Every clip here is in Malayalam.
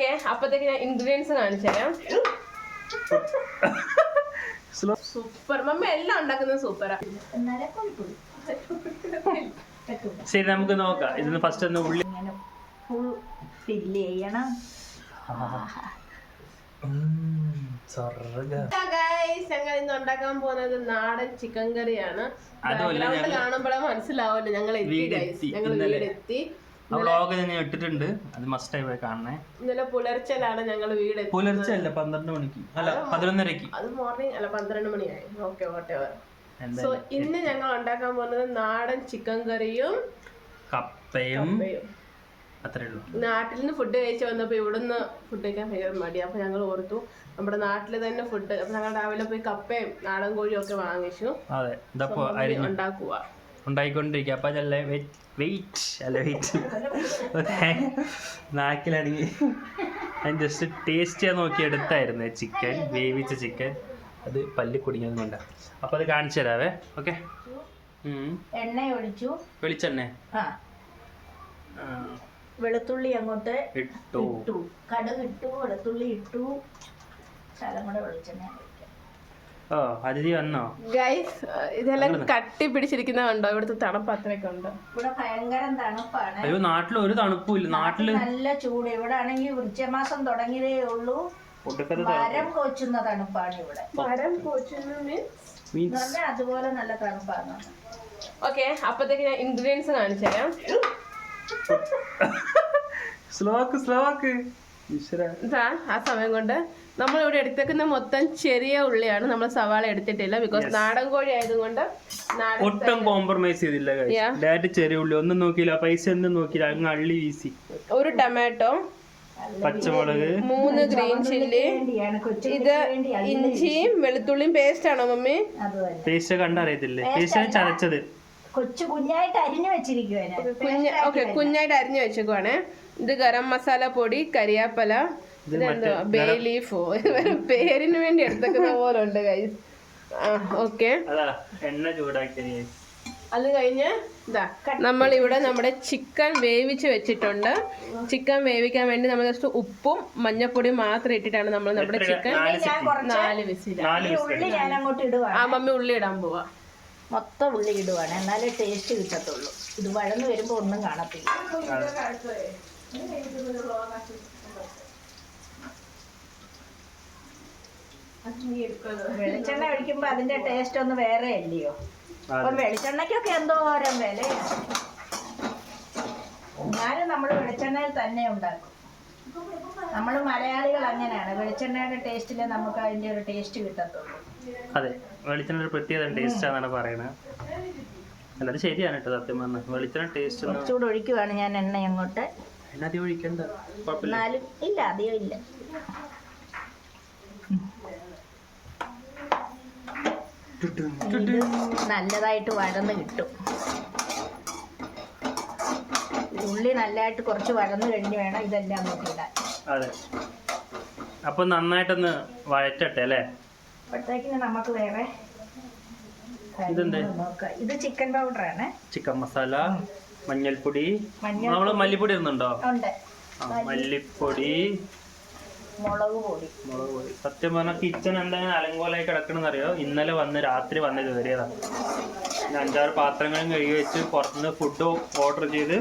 ഓക്കെ അപ്പത്തേക്ക് ഞാൻ ഇൻഗ്രീഡിയൻസ് കാണിച്ചു തരാം. സ്ലോ സൂപ്പർ മമ്മ എല്ലാം ഉണ്ടാക്കുന്നത് സൂപ്പറാ ശരി നമുക്ക് നോക്കാം. ഇതിന് ഫസ്റ്റ് ഒന്ന് ഉള്ളി ഫുൾ ഫില്ല് ചെയ്യണം. ഞങ്ങൾ ഇന്ന് ഉണ്ടാക്കാൻ പോകുന്നത് നാടൻ ചിക്കൻ കറിയാണ് കാണുമ്പോഴേ മനസ്സിലാവല്ലോ ഞങ്ങൾ എത്തി ഞങ്ങൾ. വീടെത്തി. ആ വ്ളോഗ് ഞാൻ ഇട്ടിട്ടുണ്ട്. അത് മസ്റ്റായി പോയി കാണണേ. ഇന്നലെ പുലർച്ചെയിലാണ് ഞങ്ങൾ വീട് പുലർച്ചെ അല്ല പന്ത്രണ്ട് മണിക്ക്. അല്ല പതിനൊന്നരക്ക്. അത് മോർണിംഗ് അല്ല പന്ത്രണ്ട് മണിയായി. ഓക്കെ ഓട്ടെ സോ ഇന്ന് ഞങ്ങൾ ഉണ്ടാക്കാൻ പോകുന്നത് നാടൻ ചിക്കൻ കറിയും കപ്പയും. അത്രേ ഉള്ളൂ. നാട്ടിൽ നിന്ന് ഫുഡ് കഴിച്ച് വന്നപ്പോൾ ഇവിടുന്ന് ഫുഡ് കഴിക്കാൻ ഭയങ്കര മടി അപ്പോൾ ഞങ്ങൾ ഓർത്തു നമ്മുടെ നാട്ടിൽ തന്നെ ഫുഡ് അപ്പോൾ ഞങ്ങൾ രാവിലെ പോയി കപ്പയും നാടൻ കോഴിയും ഒക്കെ വാങ്ങിച്ചു. അതെ ഉണ്ടാക്കുക ഉണ്ടായിക്കൊണ്ടിരിക്കുക. അപ്പൊ അതല്ല വെയിറ്റ് അല്ല വെയിറ്റ് നാക്കിലാണെങ്കിൽ ഞാൻ ജസ്റ്റ് ടേസ്റ്റ് ചെയ്യാൻ നോക്കി എടുത്തായിരുന്നു ചിക്കൻ വേവിച്ച ചിക്കൻ അത് പല്ല് കുടുങ്ങിയതുകൊണ്ട് അപ്പൊ അത് കാണിച്ചു തരാവേ ഓക്കെ എണ്ണ ഒഴിച്ചു. വെളിച്ചെണ്ണ. വെളുത്തുള്ളി അങ്ങോട്ട് ഇട്ടു. കടുക് ഇട്ടു വെളുത്തുള്ളി ഇട്ടു. ശകലം കൂടെ വെളിച്ചെണ്ണ. അതിഥി വന്നോ? ഗൈസ് ഇതെല്ലാം കട്ടി പിടിച്ചിരിക്കുന്ന കണ്ടോ? ഇവിടുത്തെ തണുപ്പ് അത്രയൊക്കെ ഉണ്ട്. ഇവിടെ ഭയങ്കര തണുപ്പാണ്. അയ്യോ നാട്ടിൽ ഒരു തണുപ്പും ഇല്ല. നാട്ടിൽ നല്ല ചൂട്. ഇവിടെ ആണെങ്കിൽ വൃക്ഷമാസം തുടങ്ങിയതേ ഉള്ളൂ. മരം കൊച്ചുന്ന തണുപ്പാണ് ഇവിടെ. മരം കൊച്ചുന്ന മീൻസ് അതുപോലെ നല്ല തണുപ്പാണ്. ഓക്കെ അപ്പത്തേക്ക് ഞാൻ ഇൻഗ്രീഡിയൻസ് കാണിച്ചു തരാം സ്ലോ ആക്ക് ആ സമയം കൊണ്ട് നമ്മൾ ഇവിടെ എടുത്തേക്കുന്ന മൊത്തം ചെറിയ ഉള്ളിയാണ്. നമ്മൾ സവാള എടുത്തിട്ടില്ല. ബിക്കോസ് നാടൻ കോഴി ആയതുകൊണ്ട് ഒട്ടും കോംപ്രമൈസ് ചെയ്തില്ല ഡയറ്റ് ഡയറക്റ്റ് ചെറിയ ഉള്ളി. ഒന്നും നോക്കിയില്ല. പൈസ ഒന്നും നോക്കിയില്ല. അങ്ങ് അള്ളി വീസി ഒരു ടൊമാറ്റോ പച്ചമുളക്. മൂന്ന് ഗ്രീൻ ചില്ലി ഇത് ഇഞ്ചിയും വെളുത്തുള്ളിയും പേസ്റ്റ് ആണോ മമ്മി? പേസ്റ്റ് കണ്ടറിയത്തില്ലേ? പേസ്റ്റ് ചതച്ചത്. കൊച്ചു കുഞ്ഞായിട്ട് അരിഞ്ഞു വെച്ചിരിക്കുവാണ് കുഞ്ഞ് ഓക്കെ കുഞ്ഞായിട്ട് അരിഞ്ഞു വെച്ചേക്കുവാണേ. ഇത് ഗരം മസാല പൊടി കരിയാപ്പല ഇതെന്തോ ബേ ലീഫോ പേരിന് വേണ്ടി എടുത്തേക്കുന്ന പോലെ ഉണ്ട് ഗൈസ് ഓക്കെ. അതാ എണ്ണ ചൂടാക്കി അത് കഴിഞ്ഞ് ഇതാ നമ്മൾ ഇവിടെ നമ്മുടെ ചിക്കൻ വേവിച്ച് വെച്ചിട്ടുണ്ട്. ചിക്കൻ വേവിക്കാൻ വേണ്ടി നമ്മൾ ജസ്റ്റ് ഉപ്പും മഞ്ഞപ്പൊടിയും മാത്രം ഇട്ടിട്ടാണ് നമ്മൾ നമ്മുടെ ചിക്കൻ നാല് നാല് വിസില നാല് ഈ ഉള്ളി ഞാൻ അങ്ങോട്ട് ആ മമ്മി ഉള്ളി ഇടാൻ പോവാ. മൊത്തം ഉള്ളി ഇടുവാണ്. എന്നാലേ ടേസ്റ്റ് കിട്ടത്തുള്ളൂ. ഇത് വഴന്ന് വരുമ്പോ ഒന്നും കാണത്തില്ല. വെളിച്ചെണ്ണ ഒഴിക്കുമ്പോ അതിന്റെ ടേസ്റ്റ് ഒന്ന് വേറെ അല്ലയോ? അപ്പൊ വെളിച്ചെണ്ണയ്ക്കൊക്കെ എന്തോരം വിലയാണ് ഞാനും നമ്മൾ വെളിച്ചെണ്ണയിൽ തന്നെ ഉണ്ടാക്കും. നമ്മൾ മലയാളികൾ അങ്ങനെയാണ്. വെളിച്ചെണ്ണയുടെ ടേസ്റ്റിലേ നമുക്ക് അതിന്റെ ഒരു ടേസ്റ്റ് കിട്ടത്തുള്ളൂ. അതെ. വെളിച്ചെണ്ണ ഒരു പ്രത്യേക ടേസ്റ്റ് ആണെന്നാണ് പറയുന്നത്. അല്ലാതെ ശരിയാണ് കേട്ടോ സത്യം പറഞ്ഞ വെളിച്ചെണ്ണ ടേസ്റ്റ് കുറച്ചുകൂടെ ഒഴിക്കുവാണ് ഞാൻ എണ്ണ അങ്ങോട്ട്. എണ്ണ അധികം ഒഴിക്കണ്ട. എന്നാലും ഇല്ല അധികം ഇല്ല. നല്ലതായിട്ട് വഴന്ന് കിട്ടും. ഉള്ളി നല്ലതായിട്ട് കുറച്ച് വഴന്ന് കഴിഞ്ഞ് വേണം ഇതെല്ലാം നോക്കിയിടാൻ അതെ. അപ്പൊ നന്നായിട്ടൊന്ന് വഴറ്റട്ടെ അല്ലേ? അപ്പോഴത്തേക്കിന് നമുക്ക് വേറെ ഇത് ചിക്കൻ പൗഡർ ആണ്. ചിക്കൻ മസാല മഞ്ഞൾപ്പൊടി. മഞ്ഞൾ നമ്മൾ മല്ലിപ്പൊടി ഇടുന്നുണ്ടോ? മല്ലിപ്പൊടി. മുളക് പൊടി. മുളക് പൊടി. സത്യം പറഞ്ഞാൽ കിച്ചൺ എന്തെങ്കിലും അലങ്കോലായി കിടക്കണമെന്ന് അറിയോ ഇന്നലെ വന്ന് രാത്രി വന്ന് കയറിയതാണ് അഞ്ചാറ് പാത്രങ്ങളും കഴുകി വെച്ച് പുറത്തുനിന്ന് ഫുഡ് ഓർഡർ ചെയ്ത്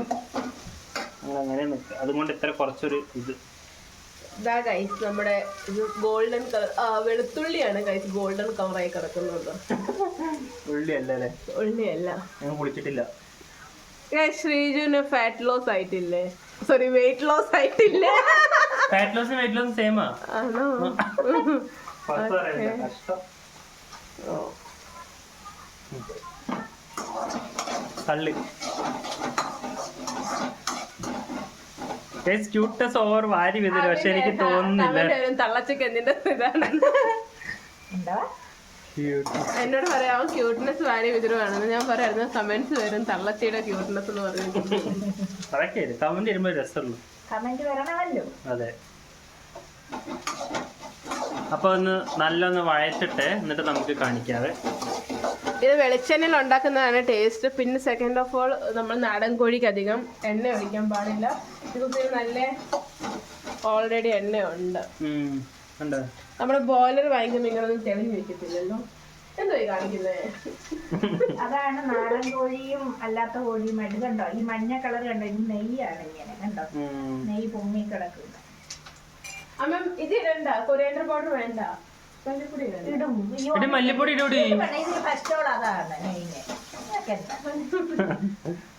അങ്ങനെ നിൽക്കുക അതുകൊണ്ട് ഇത്ര കുറച്ചൊരു ഇത്. ഇതാ കൈസ് നമ്മുടെ ഇത് ഗോൾഡൻ കളർ ആ വെളുത്തുള്ളിയാണ് ഗൈസ് ഗോൾഡൻ കളറായി കിടക്കുന്നത്. ഉള്ളി അല്ല അല്ലേ ഉള്ളിയല്ല. ഞാൻ കുളിച്ചിട്ടില്ല. ശ്രീജുന് ശ്രീജുവിന് ഫാറ്റ് ലോസ് ആയിട്ടില്ലേ? സോറി വെയിറ്റ് ലോസ് ആയിട്ടില്ലേ? ഫാറ്റ് ലോസ് വെയിറ്റ് ലോസ് സെയിമാ ആണോ? കഷ്ടം. ക്യൂട്ടസ് ഓവർ വാരി വിതര. പക്ഷെ എനിക്ക് തോന്നുന്നില്ല. തള്ളച്ചക്ക് എന്തിന്റെ ഇതാണ് എന്നോട് പറയാം ക്യൂട്ട്നെസ് വാരി വിതരുവാണെന്ന്. ഞാൻ പറയായിരുന്നു കമന്റ്സ് വരും തള്ളച്ചിയുടെ ക്യൂട്ട്നെസ് എന്ന് അതൊക്കെ കമന്റ് വരുമ്പോ രസമുള്ളൂ. കമന്റ് വരണമല്ലോ. അതെ. അപ്പൊ ഒന്ന് നല്ലൊന്ന് വഴച്ചിട്ട് എന്നിട്ട് നമുക്ക് കാണിക്കാവേ ഇത് വെളിച്ചെണ്ണയിൽ ഉണ്ടാക്കുന്നതാണ് ടേസ്റ്റ് പിന്നെ സെക്കൻഡ് ഓഫ് ഓൾ നമ്മൾ നാടൻ കോഴിക്ക് അധികം എണ്ണ ഒഴിക്കാൻ പാടില്ല. ഇത് നല്ല ഓൾറെഡി എണ്ണ ഉണ്ട്. നമ്മുടെ ബോയിലർ വാങ്ങിക്കുമ്പോൾ ഇങ്ങനൊന്നും തെളിഞ്ഞു വെക്കത്തില്ലല്ലോ അതാണ് നാടൻ കോഴിയും അല്ലാത്ത കോഴിയും കോഴിയുമായിട്ട് കണ്ടോ? ഈ മഞ്ഞ കളർ കണ്ടോ? ഇത് നെയ്യാണ് ഇങ്ങനെ കണ്ടോ. നെയ്യ് പൊങ്ങി കിടക്കുന്നത് അമ്മ ഇത് ഇടണ്ട കൊറിയാണ്ടർ പൗഡർ വേണ്ട. ഇടും മല്ലിപ്പൊടി ഇടൂടി?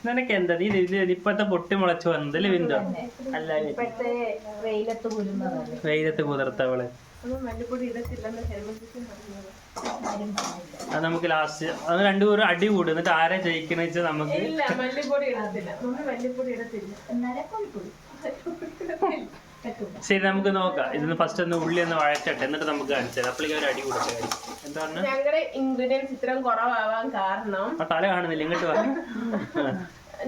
നിനക്ക് എന്താ? നീ ഇത് ഇപ്പത്തെ പൊട്ടി മുളച്ചു വന്നല്ലേ വിന്തോ അല്ല ഇപ്പോഴത്തെ വെയിലത്ത് കുതിർത്തവൾ. അത് നമുക്ക് ലാസ്റ്റ് അത് രണ്ടുപേരും അടി കൂടും. എന്നിട്ട് ആരെ ജയിക്കണ വെച്ചാൽ നമുക്ക് ഇല്ല മല്ലിപ്പൊടി ഇടത്തില്ല. നമ്മൾ മല്ലിപ്പൊടി ഇടത്തില്ല. ശരി നമുക്ക് നോക്കാം. ഇതിന് ഫസ്റ്റ് ഒന്ന് ഉള്ളി ഒന്ന് വഴച്ചട്ടെ എന്നിട്ട് നമുക്ക് കാണിച്ചത് അപ്പോഴേക്കും ഒരു അടി കൊടുക്കാൻ എന്താണ് ഞങ്ങളുടെ ഇൻഗ്രീഡിയൻസ് ഇത്രയും കുറവാവാൻ കാരണം ആ തല കാണുന്നില്ല. ഇങ്ങോട്ട് വാ.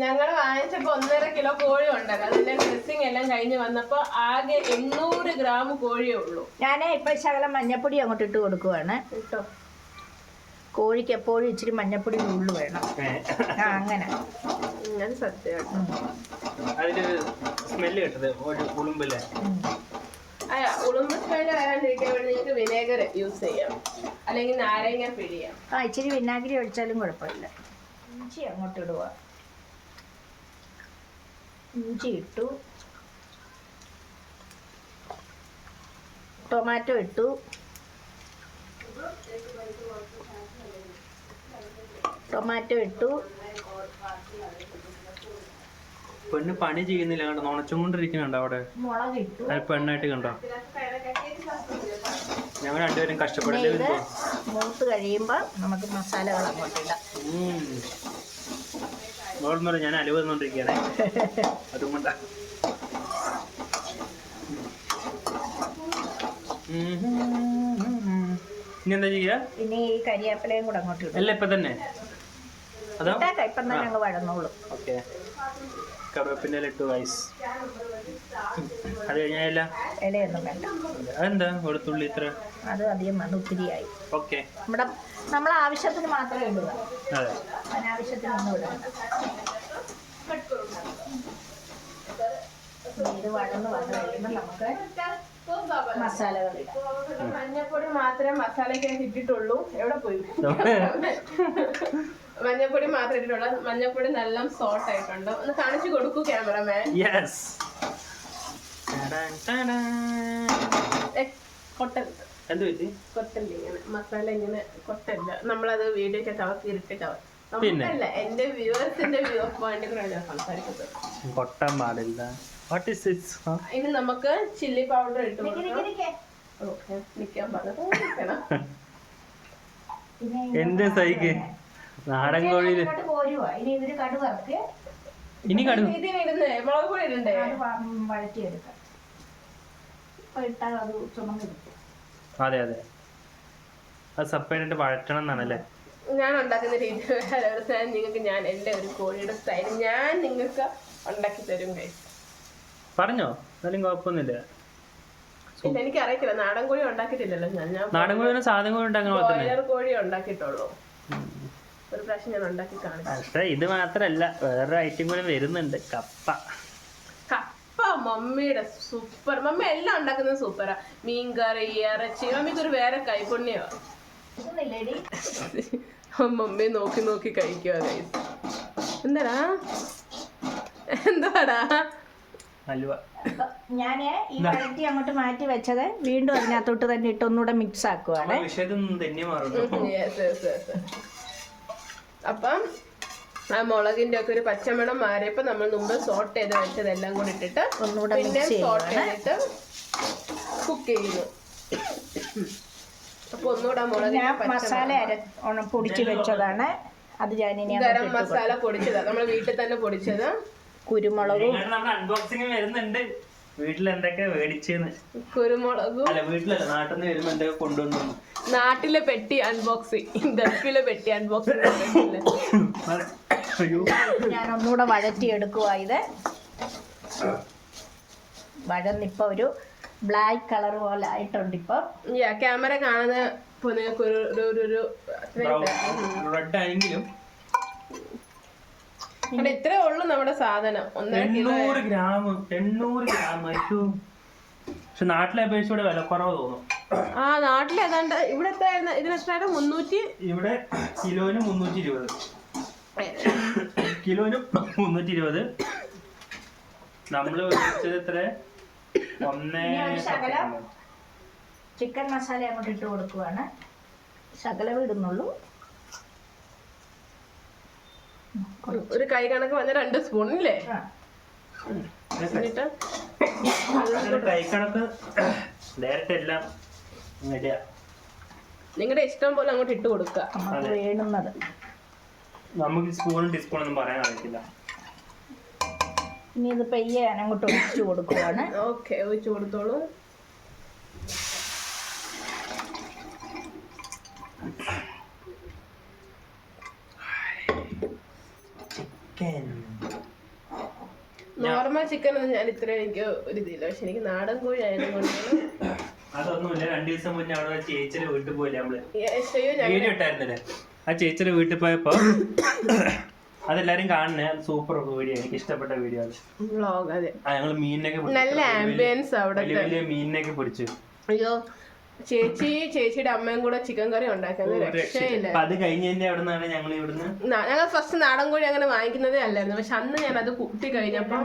ഞങ്ങൾ വാങ്ങിച്ചപ്പോ ഒന്നര കിലോ കോഴി ഉണ്ടായിരുന്നു അതിന്റെ ഡ്രസ്സിങ് എല്ലാം കഴിഞ്ഞ് വന്നപ്പോ ആകെ എണ്ണൂറ് ഗ്രാം കോഴിയേ ഉള്ളൂ. ഞാൻ ഇപ്പൊ ശകലം മഞ്ഞപ്പൊടി അങ്ങോട്ട് ഇട്ട് കൊടുക്കുവാണ്. കേട്ടോ കോഴിക്ക് എപ്പോഴും ഇച്ചിരി മഞ്ഞപ്പൊടി ഉള്ളു വേണം. ആ അങ്ങനെ. അത് അതിന് അതിൽ സ്മെല്ല് കിട്ടത് ഒരു ഉളുമ്പില്ലേ? ഉം. അയ്യ ഉളുമ്പ് സ്മെൽ വരാണ്ടിരിക്കാൻ വേണ്ടി നിങ്ങൾക്ക് വിനേഗർ യൂസ് ചെയ്യാം. അല്ലെങ്കിൽ നാരങ്ങ പിഴിയാം. ആ ഇച്ചിരി വിനാഗിരി ഒഴിച്ചാലും കുഴപ്പമില്ല. ഇഞ്ചി അങ്ങോട്ട് ഇടുക. ഇഞ്ചി ഇട്ടു. ടൊമാറ്റോ ഇട്ടു. ടൊമാറ്റോ ഇട്ടു. പെണ്ണ് പണി ചെയ്യുന്നില്ല കണ്ടോ? നുണച്ചുകൊണ്ടിരിക്കുന്നുണ്ടോ അവിടെ? മുളക് ഇട്ടു. അത് പെണ്ണായിട്ട് കണ്ടോ? ഞങ്ങൾ രണ്ടുപേരും കഷ്ടപ്പെടല്ലേ ഇത് വിന്തോ മൂത്ത് കഴിയുമ്പോൾ നമുക്ക് മസാലകൾ അങ്ങോട്ട് ഇടാം. ഓൾമറ ഞാൻ അലുവ തന്നോണ്ടിരിക്കുകയാണ്. അതുകൊണ്ട. ഇനി എന്താ ചെയ്യാ ഇനി ഈ കരിയാപ്പിലയും കൂടെ അങ്ങോട്ട് ഇടും. അല്ല ഇപ്പൊ തന്നെ. ഇട്ടേക്കാം ഇപ്പം തന്നെ അങ്ങ് വഴന്നോളൂ. ഓക്കെ. കറിവേപ്പിന്റെ ഇട്ടു വൈസ് അത് കഴിഞ്ഞാൽ ഇലയൊന്നും വേണ്ട. അതെന്താ? വെളുത്തുള്ളി ഇത്ര? അത് അധികം വന്ന് ഒത്തിരിയായി ഓക്കെ. നമ്മുടെ നമ്മളെ ആവശ്യത്തിന് മാത്രമേ ഇടുക. അതെ. അനാവശ്യത്തിനൊന്നും ഇടണ്ട. ഇനി ഇത് വഴന്ന് വന്ന് കഴിയുമ്പോൾ നമുക്ക് മസാലകൾ ഇടാം. മഞ്ഞപ്പൊടി മാത്രമേ മസാലയ്ക്ക് ഇട്ടിട്ടുള്ളൂ. എവിടെ പോയി? മഞ്ഞപ്പൊടി മാത്രമേ ഇട്ടിട്ടുള്ള മഞ്ഞപ്പൊടി നല്ല സോട്ട് ആയിട്ടുണ്ട്. ഒന്ന് കാണിച്ചു കൊടുക്കൂ ക്യാമറമാൻ. യെസ് കൊട്ടരുത് എന്ത് പറ്റി? ഇങ്ങനെ മസാല ഇങ്ങനെ കൊട്ടല്ല. നമ്മളത് വീഡിയോക്ക് കവർക്ക് ഇരുട്ടി കവർ? നമുക്കല്ല എന്റെ വ്യൂവേഴ്സിന്റെ വ്യൂ പോയിന്റ് കൂടെ സംസാരിക്കുന്നത്. കൊട്ടാൻ പാടില്ല. വാട്ട് ഇസ് ഇനി നമുക്ക് ചില്ലി പൗഡർ ഇട്ട് കൊടുക്കാം. ഓക്കെ നിക്കാൻ പറഞ്ഞു പിന്നെ എന്ത് സൈക്ക് നാടൻ കോഴിയിൽ ഇനി ഇതിന് കടുവർക്ക് ഇനി കടു. ഇതിനിടുന്നേ മുളക് പൊടി ഇടണ്ടേ? വഴറ്റിയെടുക്കാം. ഇപ്പൊ ഇട്ടാൽ അത് ചുമന്നിരിക്കും അതെ അതെ. അത് സെപ്പറേറ്റ് വഴറ്റണം എന്നാണല്ലേ ഞാൻ ഉണ്ടാക്കുന്ന രീതി വേറെ ഒരു സാധനം നിങ്ങൾക്ക് ഞാൻ എന്റെ ഒരു കോഴിയുടെ സ്റ്റൈൽ ഞാൻ നിങ്ങൾക്ക് ഉണ്ടാക്കി തരും guys. പറഞ്ഞോ? എന്നാലും കുഴപ്പമൊന്നുമില്ല. ഇല്ല എനിക്ക് അറിയത്തില്ല നാടൻ കോഴി ഉണ്ടാക്കിയിട്ടില്ലല്ലോ ഞാൻ. ഞാൻ നാടൻ കോഴി സാധനം കോഴി ഉണ്ടാക്കുന്ന പോലെ തന്നെ ബ്രോയിലർ കോഴി ഉണ്ടാക്കിയിട്ടുള്ളൂ. ഒരു പ്രാവശ്യം ഞാൻ ഉണ്ടാക്കി കാണിച്ചു. പക്ഷേ ഇത് മാത്രല്ല വേറൊരു ഐറ്റം കൂടെ വരുന്നുണ്ട് കപ്പ. കപ്പ മമ്മിയുടെ സൂപ്പർ മമ്മി എല്ലാം ഉണ്ടാക്കുന്നത് സൂപ്പറാ മീൻകറി ഇറച്ചി മമ്മിക്ക് ഒരു വേറെ ഇതൊന്നില്ലേടി മമ്മി നോക്കി നോക്കി കഴിക്കുക എന്താടാ? എന്താടാ? ഞാൻ ഈ വെറൈറ്റി അങ്ങോട്ട് മാറ്റി വെച്ചത് വീണ്ടും അതിനകത്തോട്ട് തന്നെ ഇട്ട് ഒന്നുകൂടെ മിക്സ് ആക്കുവാണ് അപ്പം ആ മുളകിന്റെ ഒക്കെ ഒരു പച്ചമണം മാറിയപ്പോ നമ്മൾ മുമ്പ് സോട്ട് ചെയ്ത് വെച്ചതെല്ലാം കൂടി ഇട്ടിട്ട് പിന്നെ മിക്സ് സോട്ട് ചെയ്തിട്ട് കുക്ക് ചെയ്യുന്നു. അപ്പൊ ഒന്നുകൂടെ മുളകിന്റെ ഞാൻ മസാല പൊടിച്ച് വെച്ചതാണ്. അത് ഞാൻ ഇനി ഗരം മസാല പൊടിച്ചതാണ് നമ്മൾ വീട്ടിൽ തന്നെ പൊടിച്ചത്. കുരുമുളകും നമ്മുടെ അൺബോക്സിങ് വരുന്നുണ്ട്. വീട്ടിൽ എന്തൊക്കെ മേടിച്ചെന്ന്? കുരുമുളകും അല്ല വീട്ടിലല്ല നാട്ടിൽ നിന്ന് വരുമ്പോ എന്തൊക്കെ കൊണ്ടുവന്നു? നാട്ടിലെ പെട്ടി അൺബോക്സിങ് ഗൾഫിലെ പെട്ടി അൺബോക്സിങ് ഞാൻ ഒന്നുകൂടെ വഴറ്റി എടുക്കുക ഇത്. വഴന്നിപ്പോ ഒരു ബ്ലാക്ക് കളർ പോലെ ആയിട്ടുണ്ട് ഇപ്പൊ ക്യാമറ കാണുന്ന ഇപ്പൊ നിങ്ങൾക്ക് ഒരു ഒരു- റെഡ് ആയെങ്കിലും അവിടെ ഇത്രേ ഉള്ളൂ നമ്മുടെ സാധനം. ഒന്നര കിലോ എണ്ണൂറ് ഗ്രാം എണ്ണൂറ് ഗ്രാം അയ്യോ പക്ഷെ നാട്ടിലെ അപേക്ഷിച്ച് ഇവിടെ കുറവ് തോന്നും. ആ നാട്ടിൽ ഏതാണ്ട് ഇവിടെ എത്രയായിരുന്നു ഇതിന് എത്രയായിരുന്നു മുന്നൂറ്റി ഇവിടെ കിലോന് മുന്നൂറ്റി ഇരുപത്. കിലോന് മുന്നൂറ്റി ഇരുപത്. നമ്മൾ വെച്ചത് എത്ര? ഒന്നേ ശകലം. ചിക്കൻ മസാല അങ്ങോട്ട് ഇട്ട് കൊടുക്കുവാണ്. ശകലം ഇടുന്നുള്ളൂ. ഒരു കൈ കണക്ക് വന്ന രണ്ട് സ്പൂൺ ഇല്ലേ. എന്നിട്ട്? അങ്ങനെ കൈക്കണക്ക് ഡയറക്റ്റ് എല്ലാം നിങ്ങളുടെ ഇഷ്ടം പോലെ അങ്ങോട്ട് ഇട്ട് കൊടുക്കുക നമുക്ക് വേണ്ടുന്നത്. നമുക്ക് സ്പൂണും ടീസ്പൂണും ഒന്നും പറയാൻ അറിയത്തില്ല ഇനി ഇത് പെയ്യാൻ അങ്ങോട്ട് ഒഴിച്ചു കൊടുക്കുവാണ്. ഓക്കെ ഒഴിച്ചു കൊടുത്തോളൂ. ചിക്കൻ നോർമൽ ചിക്കൻ ഒന്നും ഞാൻ ഇത്ര എനിക്ക് ഒരു ഇതില്ല. പക്ഷെ എനിക്ക് നാടൻ കോഴി ആയതുകൊണ്ട് അതൊന്നുമില്ല. രണ്ടു ദിവസം മുന്നേ അവിടെ ചേച്ചിയുടെ വീട്ടിൽ പോയില്ലേ നമ്മൾ? വീഡിയോ ഇട്ടായിരുന്നില്ലേ? ആ ചേച്ചിയുടെ വീട്ടിൽ പോയപ്പോ അതെല്ലാരും കാണുന്നേ. സൂപ്പർ വീഡിയോ എനിക്ക് ഇഷ്ടപ്പെട്ട വീഡിയോ ആണ്. ഞങ്ങൾ മീനിനൊക്കെ പിടിച്ചു. നല്ല ആംബിയൻസ് അവിടെ വലിയ വലിയ മീനിനൊക്കെ പിടിച്ചു. അയ്യോ ചേച്ചി ചേച്ചിയുടെ അമ്മയും കൂടെ ചിക്കൻ കറി ഉണ്ടാക്കുന്നത് രക്ഷയില്ല. അത് കഴിഞ്ഞതിന്റെ അവിടെ നിന്നാണ് ഞങ്ങൾ ഇവിടുന്ന് ഞങ്ങൾ ഫസ്റ്റ് നാടൻ കോഴി അങ്ങനെ വാങ്ങിക്കുന്നതേ അല്ലായിരുന്നു. പക്ഷെ അന്ന് ഞാൻ അത് കൂട്ടി കഴിഞ്ഞപ്പോ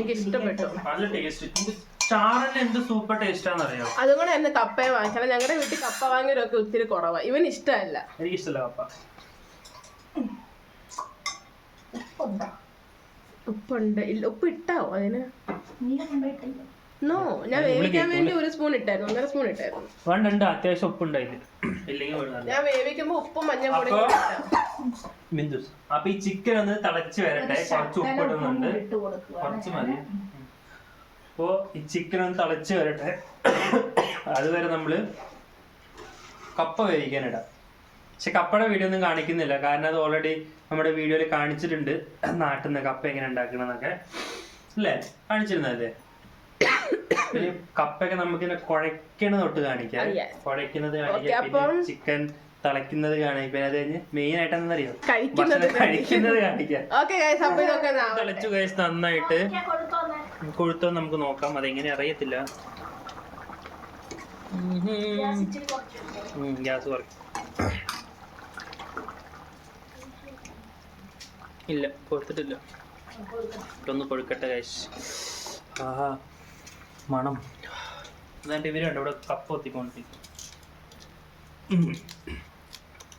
എനിക്ക് ഇഷ്ടപ്പെട്ടു. നല്ല ടേസ്റ്റ് ചാറിന് എന്ത് സൂപ്പർ ടേസ്റ്റ് ആണെന്നറിയോ? അതുകൊണ്ട് തന്നെ കപ്പയെ വാങ്ങിച്ചാൽ ഞങ്ങളുടെ വീട്ടിൽ കപ്പ വാങ്ങിയതൊക്കെ ഒത്തിരി കുറവാ. ഇവൻ ഇഷ്ടമല്ല. എനിക്ക് ഇഷ്ടമല്ല പപ്പ ഉപ്പുണ്ടോ? ഉപ്പുണ്ട്. ഇല്ല ഉപ്പ് ഇട്ടാവോ അതിന്? നീ നോ ഞാൻ വേവിക്കാൻ വേണ്ടി ഒരു സ്പൂൺ ഇട്ടായിരുന്നു ഒന്നര സ്പൂൺ ഇട്ടായിരുന്നു. വേണ്ടുണ്ട് അത്യാവശ്യം ഉപ്പുണ്ടായില്ല ഇല്ലെങ്കിൽ വേണ്ട ഞാൻ വേവിക്കുമ്പോ ഉപ്പും മഞ്ഞപ്പൊടി അപ്പൊ ബിന്ദുസ് അപ്പൊ ഈ ചിക്കൻ ഒന്ന് തിളച്ച് വരട്ടെ. കുറച്ച് ഉപ്പ് ഇടുന്നുണ്ട്. ഇട്ട് കൊടുക്കുക കുറച്ച് മതി. അപ്പോ ഈ ചിക്കൻ ഒന്ന് തിളച്ച് വരട്ടെ. അതുവരെ നമ്മൾ കപ്പ വേവിക്കാൻ ഇടാം. പക്ഷെ കപ്പയുടെ വീഡിയോ ഒന്നും കാണിക്കുന്നില്ല. കാരണം അത് ഓൾറെഡി നമ്മുടെ വീഡിയോയിൽ കാണിച്ചിട്ടുണ്ട്. നാട്ടിൽ നിന്ന് കപ്പ എങ്ങനെ ഉണ്ടാക്കണമെന്നൊക്കെ. അല്ലേ? കാണിച്ചിരുന്നല്ലേ പിന്നെ നമുക്ക് നമുക്കിങ്ങനെ കുഴക്കണത് തൊട്ട് കാണിക്കാം. Yes. കുഴക്കുന്നത് കാണിക്കാം. പിന്നെ ചിക്കൻ തിളയ്ക്കുന്നത് കാണിക്കാം. പിന്നെ അത് കഴിഞ്ഞ് മെയിൻ ആയിട്ട് എന്താണെന്നറിയോ? കഴിക്കുന്നത് കാണിക്കാം. തിളച്ചു കഴിച്ച് നന്നായിട്ട്. കൊഴുത്തോ നമുക്ക് നോക്കാം. അതെങ്ങനെ അറിയത്തില്ല. ഗ്യാസ് കുറയ്ക്കും ഇല്ല കൊടുത്തിട്ടില്ല. ഒന്ന് കൊഴുക്കട്ടെ കഴിച്ച് ആഹാ. മണം. എന്നിട്ട് ഇവരുണ്ട് ഇവിടെ കപ്പ് ഒത്തിക്കൊണ്ടിരിക്കും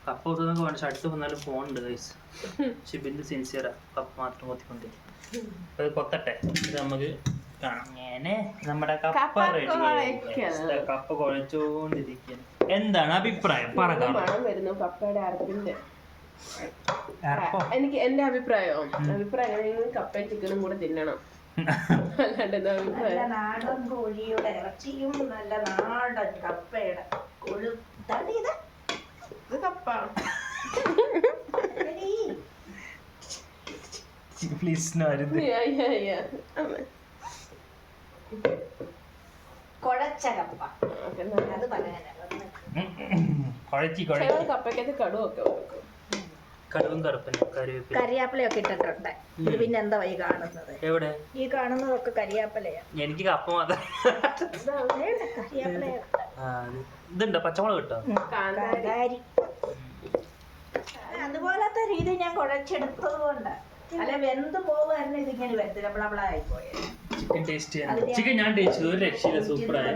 കപ്പ് ഒത്തുന്നൊക്കെ വേണ്ട അടുത്ത് വന്നാലും ഫോൺ ഉണ്ട് ഗൈസ് ഷിബിന്റെ സിൻസിയറാ കപ്പ് മാത്രം ഒത്തിക്കൊണ്ടിരിക്കും അത് കൊത്തട്ടെ. ഇത് നമുക്ക്. അങ്ങനെ നമ്മുടെ കപ്പ കപ്പ റെഡി കുഴയ്ക്കണം. കപ്പ കുഴച്ചോണ്ടിരിക്കുന്നു. എന്താണ് അഭിപ്രായം? പറഞ്ഞു വരുന്നു. കപ്പയുടെ അരപ്പിന്റെ. എനിക്ക് എന്റെ അഭിപ്രായം. അഭിപ്രായം കപ്പയും ചിക്കനും കൂടെ തിന്നണം. നല്ല നാടൻ കോഴിയുടെ ഇറച്ചിയും നല്ല നാടൻ കപ്പയുടെ ഇത്. ഇത് കപ്പ. പ്ലീസ്. കുഴച്ച. അത് പറയാനാ കുഴച്ചി ചിലർ കുഴച്ചി കപ്പയ്ക്കകത്ത് കടുവൊക്കെ വെക്കും. കറുപ്പനും കറിവേപ്പില. കരിയാപ്പിലയൊക്കെ ഇട്ടിട്ടുണ്ട്. ഇത് പിന്നെ എന്താ ഈ കാണുന്നത്? എവിടെ? ഈ കാണുന്നതൊക്കെ കരിയാപ്പിലയാ. എനിക്ക് കപ്പ മാത്രം. വേണ്ട, കരിയാപ്പിലയാ ആ, ഇത് ഇതുണ്ടോ? പച്ചമുളക് കിട്ടോ? അതുപോലെ കാന്താരി. അതുപോലത്തെ രീതി ഞാൻ കുഴച്ചെടുത്തത് കൊണ്ട്. അല്ല വെന്ത് പോകുമായിരുന്നു ഇതിങ്ങനെ വരത്തില്ല നമ്മളായി പോയത്. ചിക്കൻ ടേസ്റ്റ് ചെയ്യാൻ. ചിക്കൻ ഞാൻ ടേസ്റ്റ് ചെയ്തു. ഒരു രക്ഷയില്ല. സൂപ്പറായ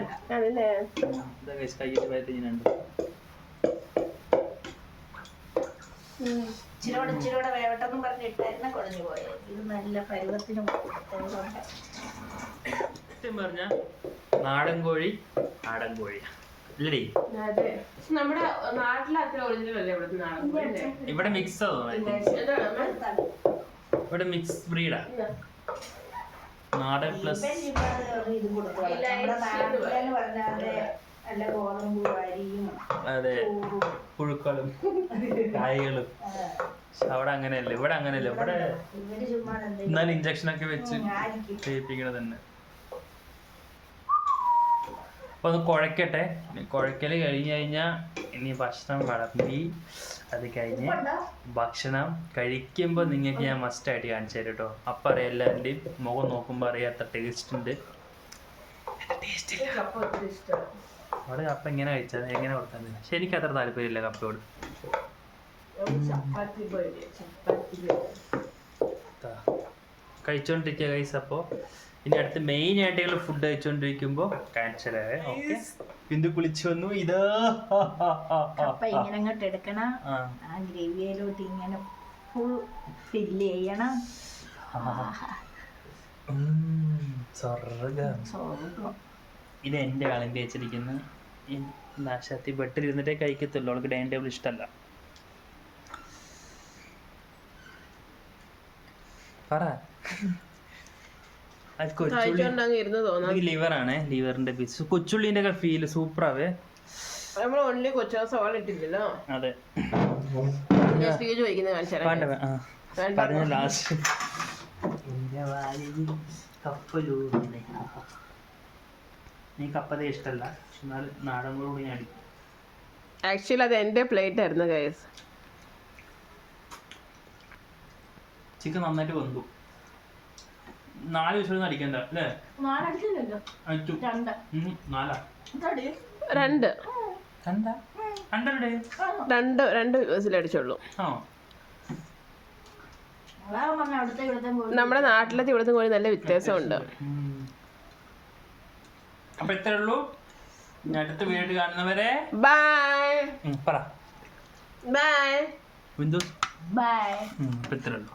ഞാനുണ്ട് ഇച്ചിരോടെ ഇച്ചിരോടെ വേവട്ടെന്നും പറഞ്ഞ് ഇട്ടായിരുന്ന കുഴഞ്ഞു പോയത് ഇത് നല്ല പരുവത്തിനും സത്യം പറഞ്ഞ നാടൻ കോഴി നാടൻ കോഴി ഇല്ലടി. അതെ. പക്ഷെ നമ്മുടെ നാട്ടിലെ അത്ര ഒറിജിനൽ അല്ലേ ഇവിടുത്തെ നാടൻ കോഴി അല്ലേ? ഇവിടെ മിക്സ്? ഇവിടെ മിക്സ് ബ്രീഡാ നാടൻ പ്ലസ് ഇത് കൊടുക്കുക നല്ല ഗോതമ്പ് അരിയും അതെ. പുഴുക്കളും കായ്കളും. അവിടെ അങ്ങനെയല്ല? ഇവിടെ അങ്ങനെയല്ല? ഇവിടെ എന്നാൽ ഇഞ്ചക്ഷൻ ഒക്കെ വെച്ച് ചെയ്യിപ്പിക്കണത് തന്നെ. അപ്പൊ അത് കുഴക്കട്ടെ. കുഴക്കൽ കുഴക്കൽ കഴിഞ്ഞ് കഴിഞ്ഞാ ഇനി ഭക്ഷണം വിളമ്പി അത് കഴിഞ്ഞ് ഭക്ഷണം കഴിക്കുമ്പോൾ നിങ്ങൾക്ക് ഞാൻ മസ്റ്റ് ആയിട്ട് കാണിച്ചു തരും കേട്ടോ. അപ്പം അറിയാം എല്ലാവരുടെയും മുഖം നോക്കുമ്പോൾ അറിയാത്ത ടേസ്റ്റ് ഉണ്ട്. ടേസ്റ്റ് ഒത്തിരി അവിടെ കപ്പ എങ്ങനെ കഴിച്ചത്? എങ്ങനെ കൊടുത്താൽ പക്ഷെ എനിക്ക് അത്ര താല്പര്യമില്ല കപ്പയോട്. കഴിച്ചോണ്ടിരിക്കുക കൈസ് അപ്പോൾ ഇനി അടുത്ത് മെയിൻ ആയിട്ടുള്ള ഫുഡ് കഴിച്ചോണ്ടിരിക്കുമ്പോൾ ക്യാൻസലേ ഓക്കെ ബിന്ദു കുളിച്ചു വന്നു. ഇത്. കപ്പ ഇങ്ങനെ അങ്ങോട്ട് എടുക്കണം. ആ. ഗ്രേവിയിലോട്ട് ഇങ്ങനെ ഫുൾ ഫില്ല് ചെയ്യണം. സ്വർഗം. സ്വർഗം. ഇത് എന്റെ കളമ്പി വെച്ചിരിക്കുന്നു. നാശത്തി ബെട്ടിലിരുന്നിട്ടേ കഴിക്കത്തുള്ളൂ. അവൾക്ക് ഡൈനിങ് ടേബിൾ ഇഷ്ടമല്ല പറ. ലിവറാണേ ലിവറിന്റെ പീസ് കൊച്ചുള്ളിന്റെ ഒക്കെ ഫീൽ സൂപ്പറാവേ. നമ്മൾ ഓൺലി കൊച്ചു സവാള ഇട്ടില്ലല്ലോ അതെ. പറഞ്ഞ ലാസ്റ്റ് ഇഷ്ടമല്ല എന്നാലും നാടൻ കൂടി ഞാൻ അടിക്കും ആക്ച്വലി അത് എന്റെ പ്ലേറ്റ് ആയിരുന്നു ഗൈസ് ചിക്കൻ നന്നായിട്ട് വെന്തു. നാല് വിഷയം അടിക്കണ്ട അല്ലേ? അടിച്ചു. രണ്ട്. നാലാ. വിസിലടിച്ചുള്ളൂ ആ നമ്മുടെ നാട്ടിലത്തെ ഇവിടുത്തെ കോഴി നല്ല വ്യത്യാസമുണ്ട്. അപ്പൊ ഇത്രേ ഉള്ളൂ. അടുത്ത വീട് കാണുന്നവരെ ബൈ പറ. ബൈ ബിന്ദു ബൈ അപ്പൊ ഇത്രേ ഉള്ളൂ.